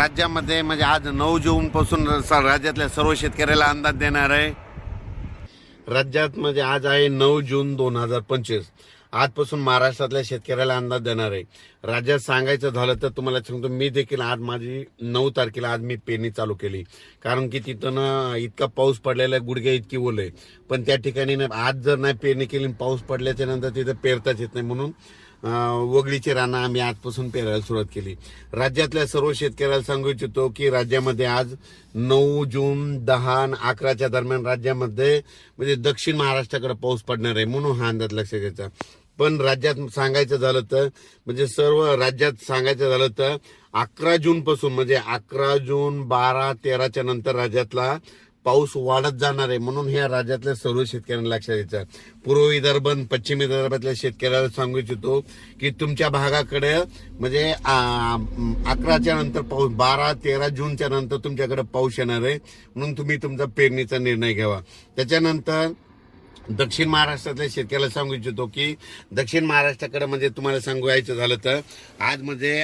राज्यामध्ये म्हणजे आज नऊ जून पासून राज्यातल्या सर्व शेतकऱ्याला अंदाज देणार आहे. राज्यात म्हणजे आज आहे नऊ जून दोन हजार पंचवीस. आजपासून महाराष्ट्रातल्या शेतकऱ्याला अंदाज देणार आहे. राज्यात सांगायचं झालं तर तुम्हाला सांगतो मी देखील आज माझी नऊ तारखेला आज मी पेरणी चालू केली. कारण की तिथं ना इतका पाऊस पडलेला आहे गुडघ्या इतकी ओले पण त्या ठिकाणी ना आज जर नाही पेरणी केली पाऊस पडल्याच्या नंतर तिथं पेरताच येत नाही म्हणून वगळीची रानं आम्ही आजपासून पेरायला सुरुवात केली. राज्यातल्या सर्व शेतकऱ्याला सांगू इच्छितो की राज्यामध्ये आज नऊ जून दहा आणि अकराच्या दरम्यान राज्यामध्ये म्हणजे दक्षिण महाराष्ट्राकडे पाऊस पडणार आहे म्हणून हा अंदाज लक्षात घ्यायचा पण राज्यात सांगायचं झालं तर म्हणजे सर्व राज्यात सांगायचं झालं तर अकरा जून पासून म्हणजे अकरा जून बारा तेराच्या नंतर राज्यातला पाऊस वाढत जाणार आहे म्हणून ह्या राज्यातल्या सर्व शेतकऱ्यांना लक्षात घ्यायचं. पूर्व विदर्भ पश्चिम विदर्भातल्या शेतकऱ्याला सांगू इच्छितो की तुमच्या भागाकडे म्हणजे अकराच्या नंतर पाऊस बारा तेरा जूनच्या नंतर तुमच्याकडे पाऊस येणार आहे. म्हणून तुम्ही तुमचा पेरणीचा निर्णय घ्यावा. त्याच्यानंतर दक्षिण महाराष्ट्रातल्या शेतकऱ्याला सांगू इच्छितो की दक्षिण महाराष्ट्राकडे म्हणजे तुम्हाला सांगू यायचं झालं तर आज म्हणजे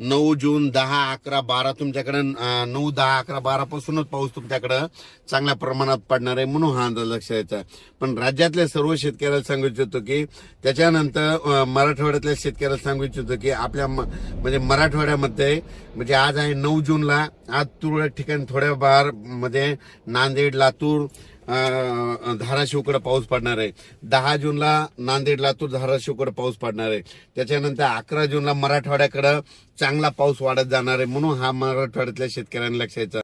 नऊ जून दहा अकरा बारा तुमच्याकडे नऊ दहा अकरा बारा पासूनच पाऊस तुमच्याकडं चांगल्या प्रमाणात पडणार आहे म्हणून हा अंदाज लक्ष द्यायचा पण राज्यातल्या सर्व शेतकऱ्याला सांगू इच्छितो की त्याच्यानंतर मराठवाड्यातल्या शेतकऱ्याला सांगू इच्छितो की आपल्या म- म्हणजे मराठवाड्यामध्ये म्हणजे आज आहे नऊ जूनला आज तुरळक ठिकाणी थोड्या बारमध्ये नांदेड लातूर धाराशिवकडे पाऊस पडणार आहे. दहा जूनला नांदेड लातूर धाराशिवकडे पाऊस पडणार आहे. त्याच्यानंतर अकरा जूनला मराठवाड्याकडं चांगला पाऊस वाढत जाणार आहे म्हणून हा मराठवाड्यातल्या शेतकऱ्यांना लक्षायचा